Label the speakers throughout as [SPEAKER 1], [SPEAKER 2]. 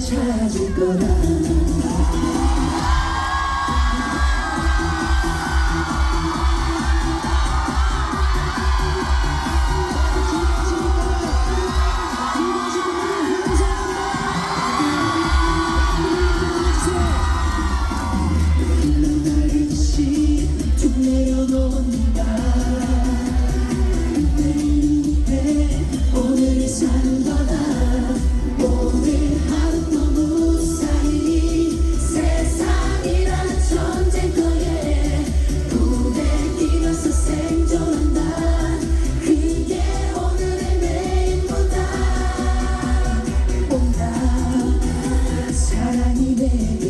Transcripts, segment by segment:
[SPEAKER 1] 찾을 거다 사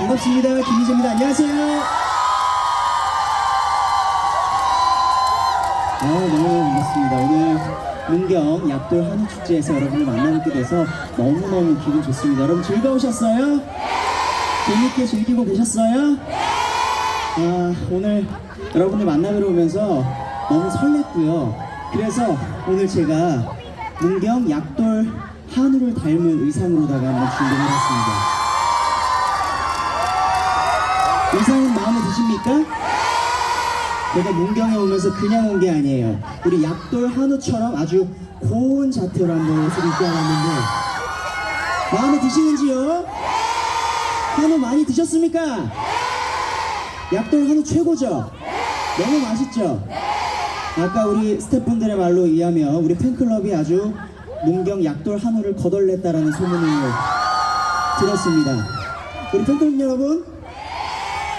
[SPEAKER 2] 반갑습니다. 김희재입니다. 안녕하세요. 아, 너무 반갑습니다. 오늘 문경 약돌 한우 축제에서 여러분을 만나뵙게 돼서 너무너무 기분 좋습니다. 여러분 즐거우셨어요? 재밌게 즐기고 계셨어요? 아, 오늘 여러분을 만나뵈러 오면서 너무 설렜고요. 그래서 오늘 제가 문경 약돌 한우를 닮은 의상으로다가 한번 준비를 해봤습니다. 의상은 마음에 드십니까? 제가 문경에 오면서 그냥 온 게 아니에요. 우리 약돌 한우처럼 아주 고운 자태로 한번 옷을 입고 와봤는데 마음에 드시는지요? 한우 많이 드셨습니까? 약돌 한우 최고죠? 너무 맛있죠? 아까 우리 스태프분들의 말로 의하면 우리 팬클럽이 아주 문경 약돌 한우를 거덜냈다라는 소문을 들었습니다. 우리 팬클럽 여러분,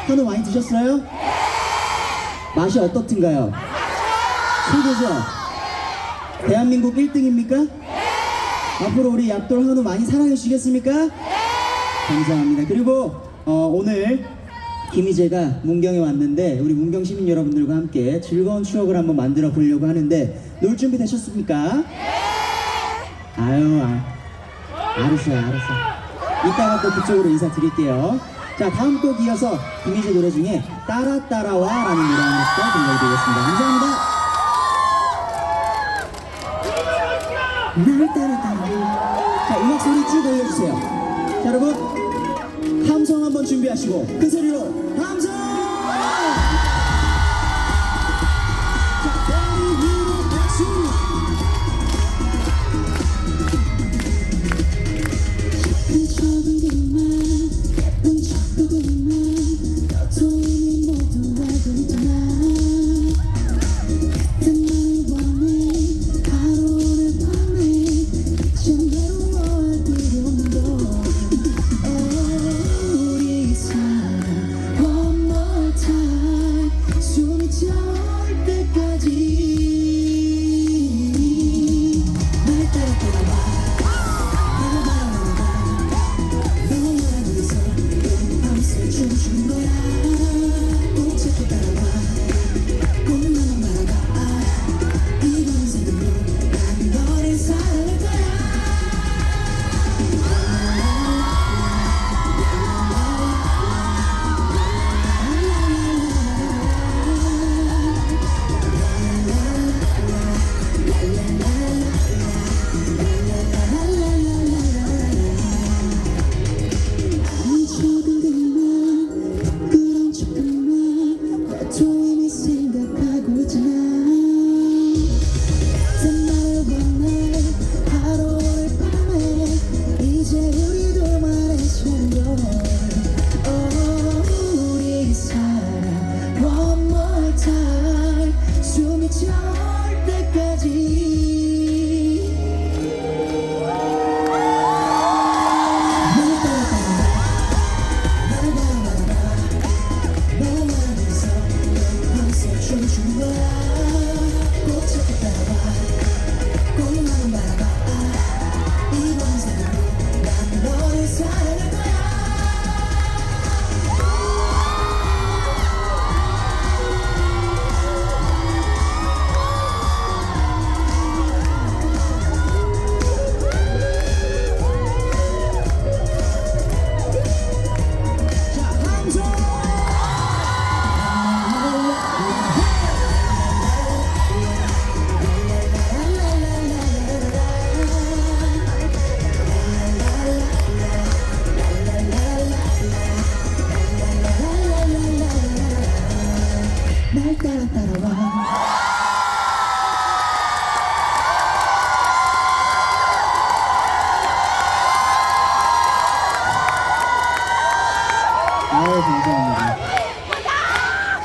[SPEAKER 2] 한우 많이 드셨어요? 맛이 어떻든가요? 최고죠? 대한민국 1등입니까? 앞으로 우리 약돌 한우 많이 사랑해 주시겠습니까? 감사합니다. 그리고 어, 오늘 김희재가 문경에 왔는데 우리 문경 시민 여러분들과 함께 즐거운 추억을 한번 만들어 보려고 하는데 놀 준비 되셨습니까? 아유, 아, 알았어요, 알았어. 이따가 또 그쪽으로 인사드릴게요. 자, 다음 곡 이어서 김희재 노래 중에 따라 따라와 라는 노래 한곡더 들려드리겠습니다. 감사합니다. 날 따라 따라. 자, 음악 소리 쭉 올려주세요. 자, 여러분, 함성 한번 준비하시고 그 소리로
[SPEAKER 1] don't you know?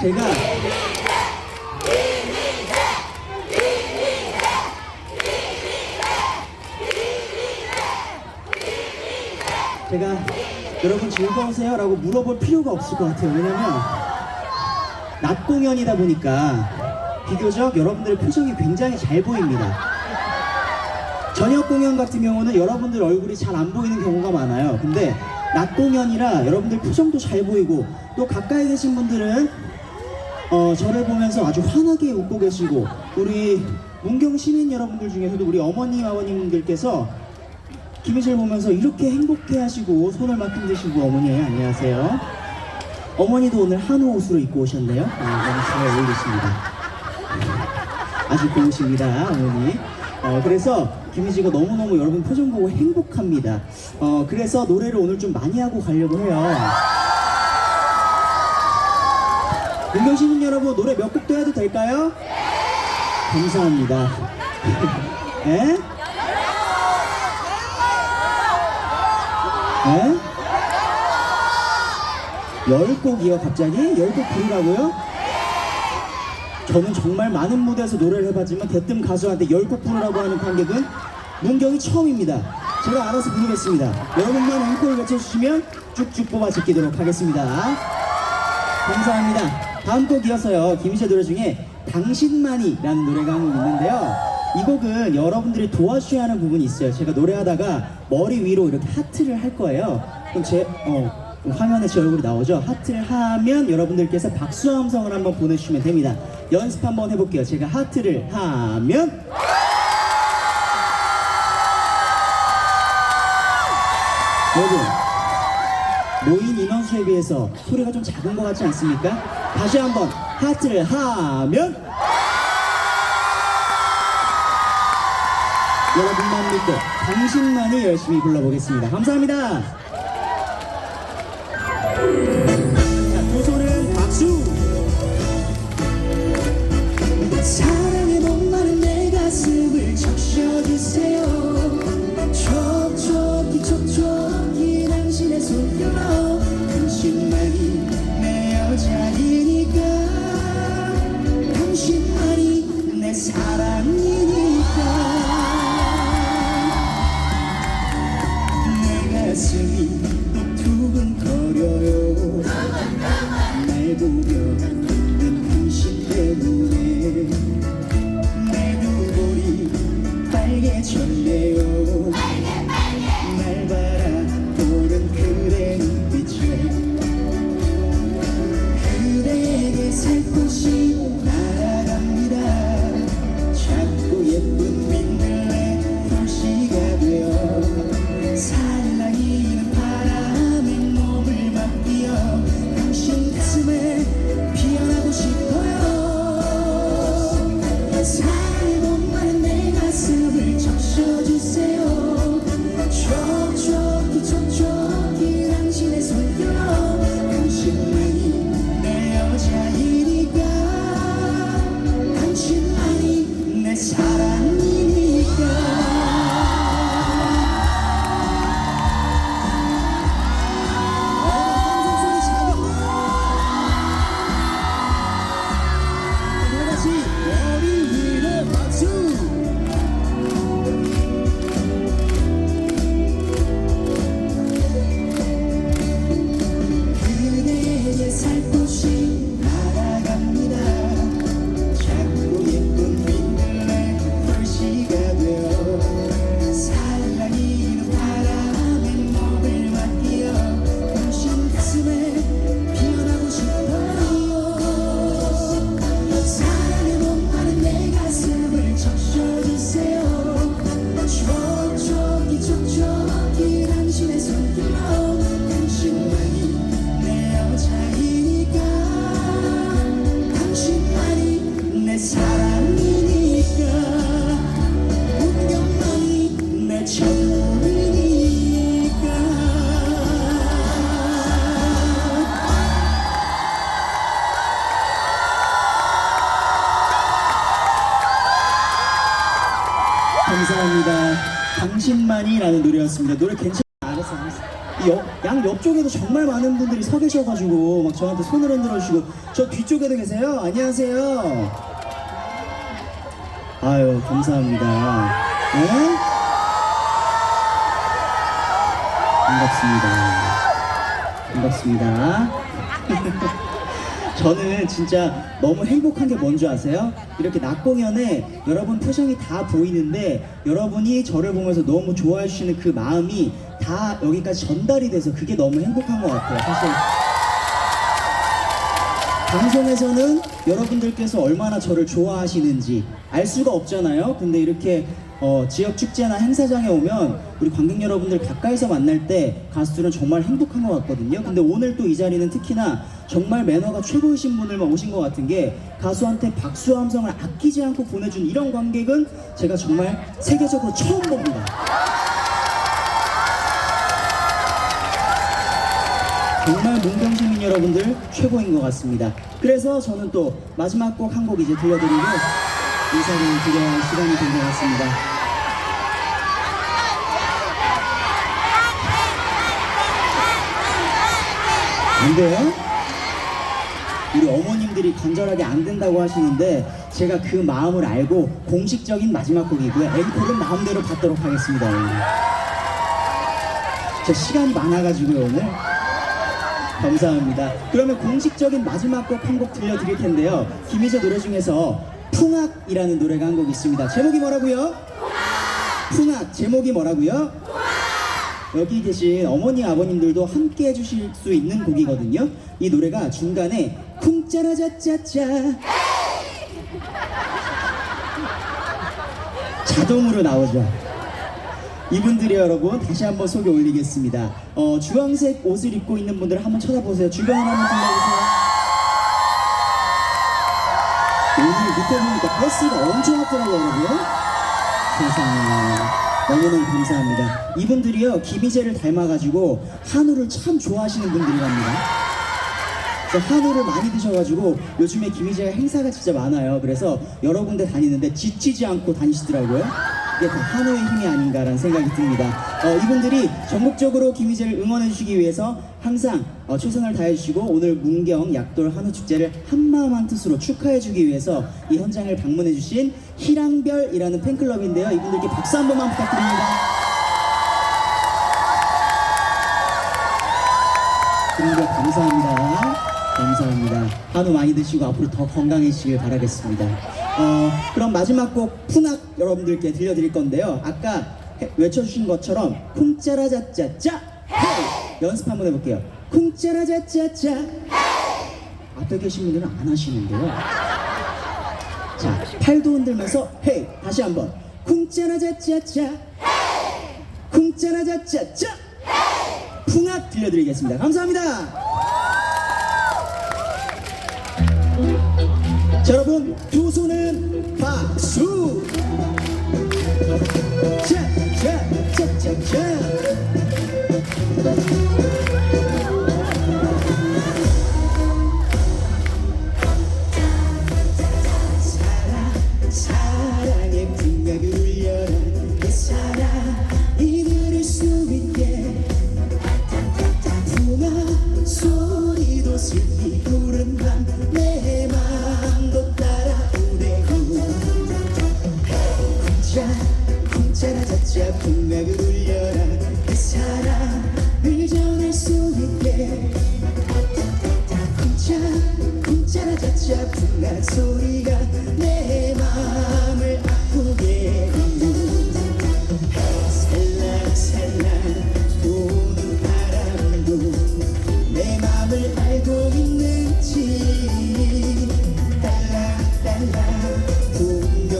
[SPEAKER 2] 제가 제가 여러분 즐거우세요? 라고 물어볼 필요가 없을 것 같아요. 왜냐면 낮 공연이다 보니까 비교적 여러분들의 표정이 굉장히 잘 보입니다. 저녁 공연 같은 경우는 여러분들 얼굴이 잘 안 보이는 경우가 많아요. 근데 낮 공연이라 여러분들 표정도 잘 보이고 또 가까이 계신 분들은 어, 저를 보면서 아주 환하게 웃고 계시고 우리 문경 시민 여러분들 중에서도 우리 어머님 아버님들께서 김희철 보면서 이렇게 행복해 하시고 손을 막 흔드시고 어머니 안녕하세요. 어머니도 오늘 한우 옷으로 입고 오셨네요. 네, 너무 잘 어울리십니다. 아주 고우십니다, 어머니. 어, 그래서 김희지가 너무너무 여러분 표정 보고 행복합니다. 어, 그래서 노래를 오늘 좀 많이 하고 가려고 해요. 시민 여러분 노래 몇 곡도 해도 될까요? 감사합니다. 예? 예? 열 곡이요 갑자기? 열 곡 부르라고요? 저는 정말 많은 무대에서 노래를 해봤지만 대뜸 가수한테 열 곡 부르라고 하는 관객은 문경이 처음입니다. 제가 알아서 부르겠습니다. 여러분만 앵콜 외쳐주시면 쭉쭉 뽑아 제끼도록 하겠습니다. 감사합니다. 다음 곡 이어서요. 김희재 노래 중에 당신만이라는 노래가 한 곡 있는데요. 이 곡은 여러분들이 도와주셔야 하는 부분이 있어요. 제가 노래하다가 머리 위로 이렇게 하트를 할 거예요. 그럼 제 어, 화면에 제 얼굴이 나오죠. 하트를 하면 여러분들께서 박수 함성을 한번 보내주시면 됩니다. 연습 한번 해볼게요. 제가 하트를 하면 여러분 비해서 소리가 좀 작은 것 같지 않습니까? 다시 한번 하트를 하면 여러분만 믿고 당신만이 열심히 불러보겠습니다. 감사합니다. 노래 괜찮아? 알았어, 알았어. 양 옆쪽에도 정말 많은 분들이 서 계셔가지고 막 저한테 손을 흔들어 주시고 저 뒤쪽에도 계세요. 안녕하세요. 아유 감사합니다. 네? 반갑습니다. 반갑습니다. 저는 진짜 너무 행복한 게 뭔지 아세요? 이렇게 낮 공연에 여러분 표정이 다 보이는데 여러분이 저를 보면서 너무 좋아해 주시는 그 마음이 다 여기까지 전달이 돼서 그게 너무 행복한 것 같아요. 사실 방송에서는 여러분들께서 얼마나 저를 좋아하시는지 알 수가 없잖아요. 근데 이렇게 어, 지역 축제나 행사장에 오면 우리 관객 여러분들 가까이서 만날 때 가수들은 정말 행복한 것 같거든요. 근데 오늘 또 이 자리는 특히나 정말 매너가 최고이신 분들만 오신 것 같은 게 가수한테 박수와 함성을 아끼지 않고 보내준 이런 관객은 제가 정말 세계적으로 처음 봅니다. 정말 문경시민 여러분들 최고인 것 같습니다. 그래서 저는 또 마지막 곡 한 곡 이제 들려드리고 인사를 드려야 할 시간이 된 것 같습니다. 안 돼요? 우리 어머님들이 간절하게 안 된다고 하시는데 제가 그 마음을 알고 공식적인 마지막 곡이고요. 앵콜은 마음대로 받도록 하겠습니다. 저 시간이 많아가지고요 오늘. 감사합니다. 그러면 공식적인 마지막 곡 한 곡 들려드릴 텐데요. 김희재 노래 중에서 풍악이라는 노래가 한 곡 있습니다. 제목이 뭐라고요? 풍악. 제목이 뭐라고요? 여기 계신 어머니 아버님들도 함께 해주실 수 있는 곡이거든요. 이 노래가 중간에 쿵짜라짜짜짜 자동으로 나오죠. 이분들이 여러분 다시 한번 소개 올리겠습니다. 어, 주황색 옷을 입고 있는 분들 한번 쳐다보세요. 주변을 한번 둘러보세요. 보니까 버스가 엄청 왔더라고요. 세상에. 너무너무 감사합니다. 이분들이요, 김희재를 닮아가지고 한우를 참 좋아하시는 분들이랍니다. 한우를 많이 드셔가지고 요즘에 김희재가 행사가 진짜 많아요. 그래서 여러 군데 다니는데 지치지 않고 다니시더라고요. 이게 다 한우의 힘이 아닌가라는 생각이 듭니다. 어, 이분들이 전국적으로 김희재를 응원해주시기 위해서 항상 어, 최선을 다해주시고 오늘 문경 약돌 한우 축제를 한마음 한뜻으로 축하해주기 위해서 이 현장을 방문해주신 희랑별이라는 팬클럽인데요. 이분들께 박수 한 번만 부탁드립니다. 감사합니다. 감사합니다. 한우 많이 드시고 앞으로 더 건강해지길 바라겠습니다. 어, 그럼 마지막 곡 풍악 여러분들께 들려드릴 건데요. 아까 해- 외쳐주신 것처럼 쿵짜라짜짜짜 헤이 연습 한번 해볼게요. 쿵짜라짜짜짜 앞에 계신 분들은 안 하시는데요. 자, 팔도 흔들면서 헤이 다시 한번 쿵짜라짜짜짜 쿵짜라짜짜짜 풍악 들려드리겠습니다. 감사합니다. 자, 여러분 두 손은 박수. 자 자 자 자 자.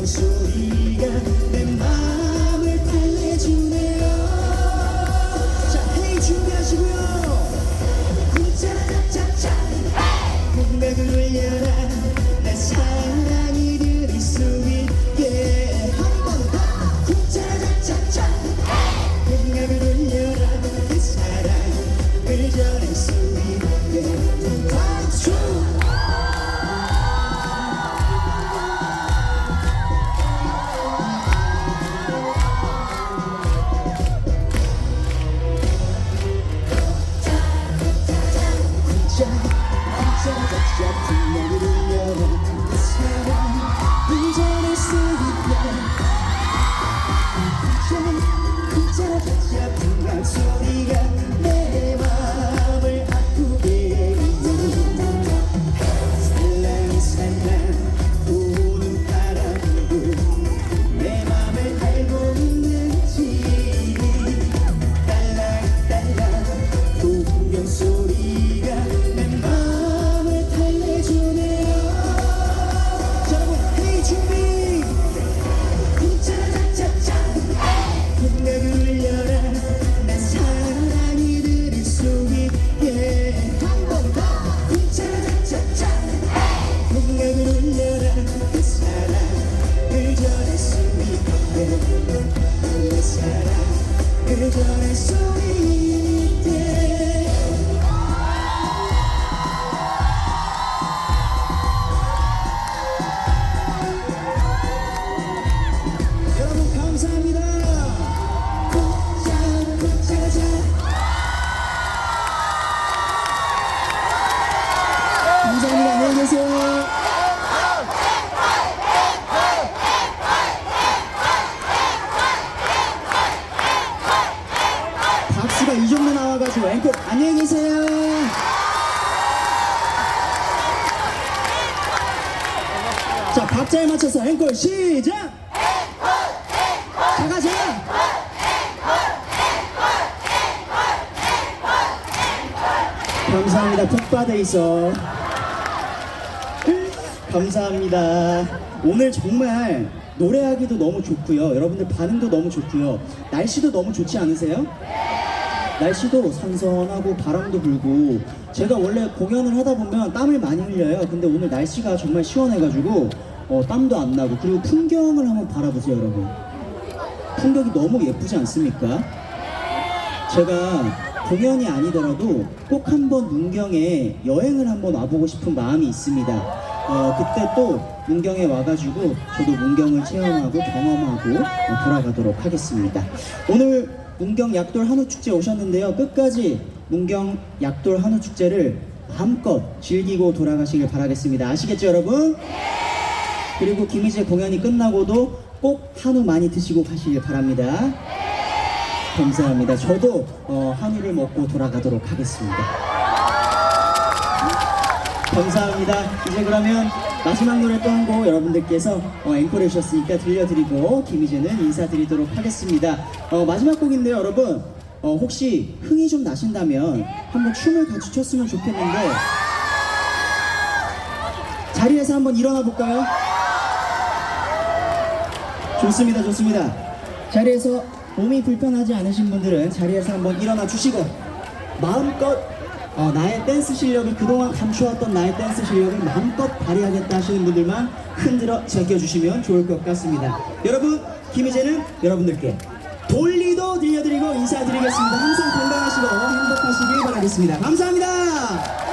[SPEAKER 2] 풍경 그들의 소리 감사합니다. 푹 빠져 있어. 감사합니다. 오늘 정말 노래하기도 너무 좋고요. 여러분들 반응도 너무 좋고요. 날씨도 너무 좋지 않으세요? 날씨도 선선하고 바람도 불고 제가 원래 공연을 하다 보면 땀을 많이 흘려요. 근데 오늘 날씨가 정말 시원해가지고 어, 땀도 안 나고 그리고 풍경을 한번 바라보세요, 여러분. 풍경이 너무 예쁘지 않습니까? 제가 공연이 아니더라도 꼭 한번 문경에 여행을 한번 와보고 싶은 마음이 있습니다. 어, 그때 또 문경에 와가지고 저도 문경을 체험하고 경험하고 어, 돌아가도록 하겠습니다. 오늘 문경 약돌 한우 축제 오셨는데요. 끝까지 문경 약돌 한우 축제를 마음껏 즐기고 돌아가시길 바라겠습니다. 아시겠죠, 여러분? 그리고 김희재 공연이 끝나고도 꼭 한우 많이 드시고 가시길 바랍니다. 감사합니다. 저도 어, 한우를 먹고 돌아가도록 하겠습니다. 감사합니다. 이제 그러면 마지막 노래 또 한 곡 여러분들께서 어, 앵콜해 주셨으니까 들려드리고 김희재는 인사드리도록 하겠습니다. 어, 마지막 곡인데요, 여러분. 어, 혹시 흥이 좀 나신다면 한번 춤을 같이 췄으면 좋겠는데 자리에서 한번 일어나 볼까요? 좋습니다, 좋습니다. 자리에서 몸이 불편하지 않으신 분들은 자리에서 한번 일어나 주시고 마음껏 어, 나의 댄스 실력을 그동안 감춰왔던 나의 댄스 실력을 마음껏 발휘하겠다 하시는 분들만 흔들어 제껴주시면 좋을 것 같습니다. 여러분, 김희재는 여러분들께 돌리도 들려드리고 인사드리겠습니다. 항상 건강하시고 행복하시길 바라겠습니다. 감사합니다.